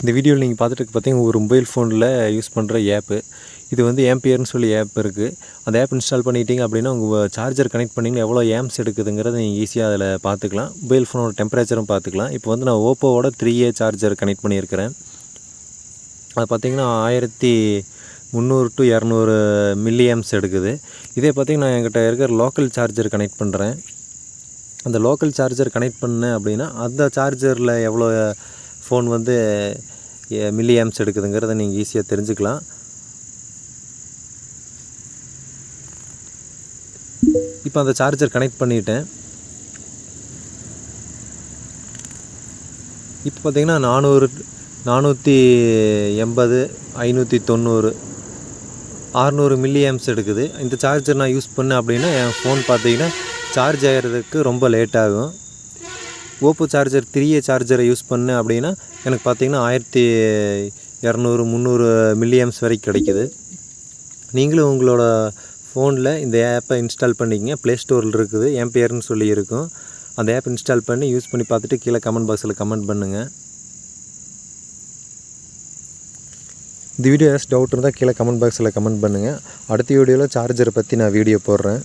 இந்த வீடியோவில் நீங்கள் பார்த்துட்டு பார்த்தீங்கன்னா ஒரு மொபைல் ஃபோனில் யூஸ் பண்ணுற ஆப்பு இது வந்து ஏம்பியர்னு சொல்லி ஆப் இருக்குது அந்த ஆப் இன்ஸ்டால் பண்ணிட்டீங்க அப்படின்னா உங்கள் சார்ஜர் கனெக்ட் பண்ணிங்கன்னா எவ்வளோ ஏம்ஸ் எடுக்குதுங்கிறத நீங்கள் ஈஸியாக அதில் பார்த்துக்கலாம். மொபைல் ஃபோனோட டெம்பரேச்சரும் பார்த்துக்கலாம். இப்போ வந்து நான் ஓப்போவோட த்ரீ ஏ சார்ஜர் கனெக்ட் பண்ணியிருக்கிறேன். அது பார்த்தீங்கன்னா ஆயிரத்தி முந்நூறு டு இரநூறு மில்லியம்ஸ் எடுக்குது. இதே பார்த்தீங்கன்னா என்கிட்ட இருக்கிற லோக்கல் சார்ஜர் கனெக்ட் பண்ணுறேன் அந்த லோக்கல் சார்ஜர் கனெக்ட் பண்ணேன் அப்படின்னா அந்த சார்ஜரில் எவ்வளோ ஃபோன் வந்து மில்லி ஆம்ஸ் எடுக்குதுங்கிறத நீங்கள் ஈஸியாக தெரிஞ்சுக்கலாம். இப்போ அந்த சார்ஜர் கனெக்ட் பண்ணிட்டேன். இப்போ பார்த்திங்கன்னா நானூறு நானூற்றி எண்பது ஐநூற்றி தொண்ணூறு அறநூறு மில்லி ஆம்ஸ் எடுக்குது. இந்த சார்ஜர் நான் யூஸ் பண்ணேன் அப்படின்னா என் ஃபோன் பார்த்திங்கன்னா சார்ஜ் ஆகிறதுக்கு ரொம்ப லேட் ஆகும். ஓப்போ சார்ஜர் த்ரீ சார்ஜரை யூஸ் பண்ணேன் அப்படின்னா எனக்கு பார்த்தீங்கன்னா ஆயிரத்தி இரநூறு முந்நூறு மில்லியம்ஸ் வரைக்கும் கிடைக்கிது. நீங்களும் உங்களோட ஃபோனில் இந்த ஆப்பை இன்ஸ்டால் பண்ணிக்கங்க. ப்ளே ஸ்டோரில் இருக்குது என் பேர்னு சொல்லி இருக்கும். அந்த ஆப் இன்ஸ்டால் பண்ணி யூஸ் பண்ணி பார்த்துட்டு கீழே கமெண்ட் பாக்ஸில் கமெண்ட் பண்ணுங்கள் இந்த வீடியோ ஏதாச்சும் டவுட் இருந்தால் கீழே கமெண்ட் பாக்ஸில் கமெண்ட் பண்ணுங்கள் அடுத்த வீடியோவில் சார்ஜரை பற்றி நான் வீடியோ போடுறேன்.